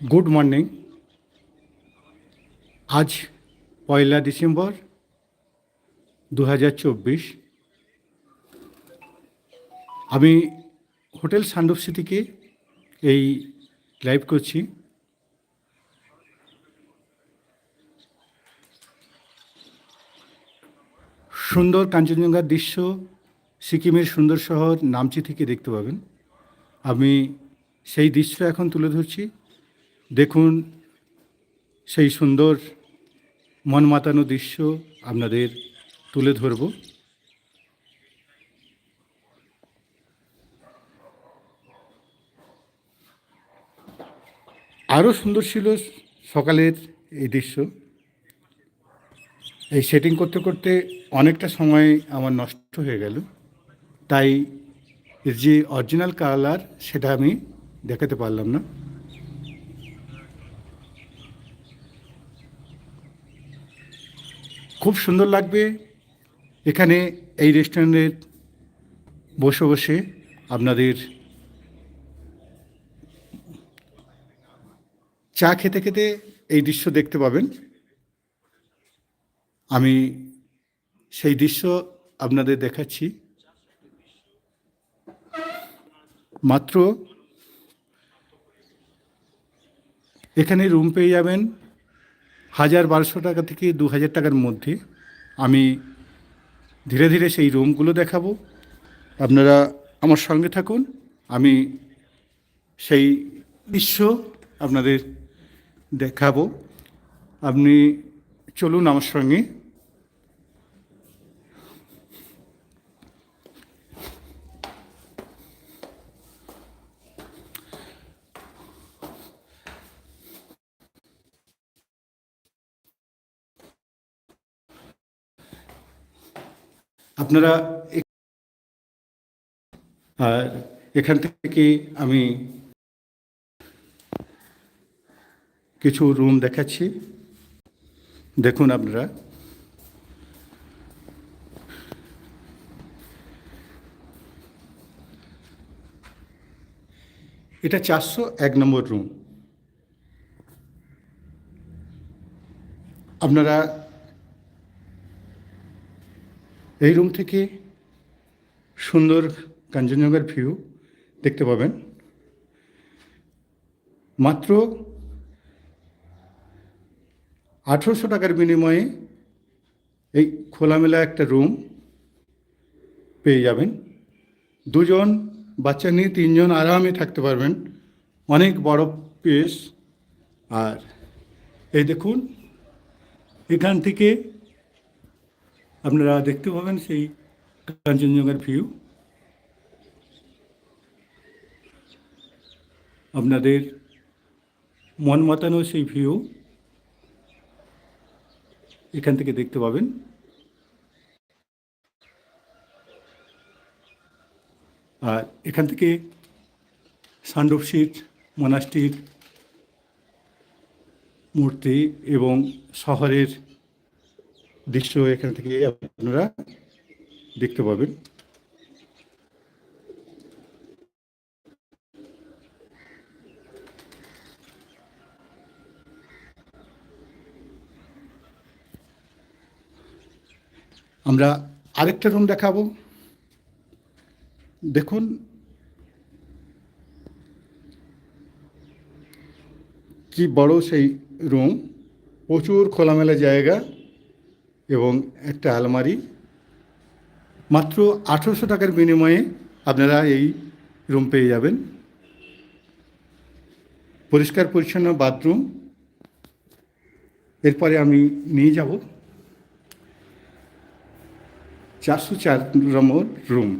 Good morning আজ পয়লা December দু হাজার চব্বিশ। আমি হোটেল সান্ডব সিটিকে এই লাইভ করছি। সুন্দর কাঞ্চনজঙ্ঘার দৃশ্য, সিকিমের সুন্দর শহর, নামচি থেকে দেখতে পাবেন। আমি সেই দৃশ্য এখন তুলে ধরছি। দেখুন, সেই সুন্দর মন মাতানো দৃশ্য আপনাদের তুলে ধরব। আরও সুন্দর ছিল সকালের এই দৃশ্য। এই সেটিং করতে করতে অনেকটা সময় আমার নষ্ট হয়ে গেল। তাই যে অরিজিনাল কালার সেটা আমি দেখাতে পারলাম না। খুব সুন্দর লাগবে। এখানে এই রেস্টুরেন্টের বসে বসে আপনাদের চা খেতে খেতে এই দৃশ্য দেখতে পাবেন। আমি সেই দৃশ্য আপনাদের দেখাচ্ছি। মাত্র এখানে রুম পেয়ে যাবেন। হাজার বারোশো টাকা থেকে দু হাজার টাকার মধ্যে আমি ধীরে ধীরে সেই রুমগুলো দেখাবো। আপনারা আমার সঙ্গে থাকুন। আমি সেই দৃশ্য আপনাদের দেখাবো। আপনি চলুন আমার সঙ্গে। আপনারা আর এখান থেকে আমি কিছু রুম দেখাচ্ছি। দেখুন আপনারা। এটা চারশো এক নম্বর রুম। আপনারা এই রুম থেকে সুন্দর কাঞ্চনজঙ্ঘার ভিউ দেখতে পাবেন। মাত্র আঠেরোশো টাকার বিনিময়ে এই খোলামেলা একটা রুম পেয়ে যাবেন। দুজন বাচ্চা নিয়ে তিনজন আরামে থাকতে পারবেন। অনেক বড় পেস আর এই দেখুন, এখান থেকে আপনারা দেখতে পাবেন সেই কাঞ্চনজঙ্ঘার ভিউ আপনাদের মন মাতানো সেই ভিউ এখান থেকে দেখতে পাবেন। আর এখান থেকে সান্ডব সিট মনাস্টির মূর্তি এবং শহরের দৃশ্য এখান থেকে আপনারা দেখতে পাবেন। আমরা আরেকটা রুম দেখাবো। দেখুন। কি বড় সেই রুম। প্রচুর খোলামেলা জায়গা। এবং একটা আলমারি। মাত্র আঠেরোশো টাকার বিনিময়ে আপনারা এই রুম পেয়ে যাবেন। পরিষ্কার, পরিচ্ছন্ন বাথরুম এরপরে আমি নিয়ে যাব। চারশো চার নম্বর রুম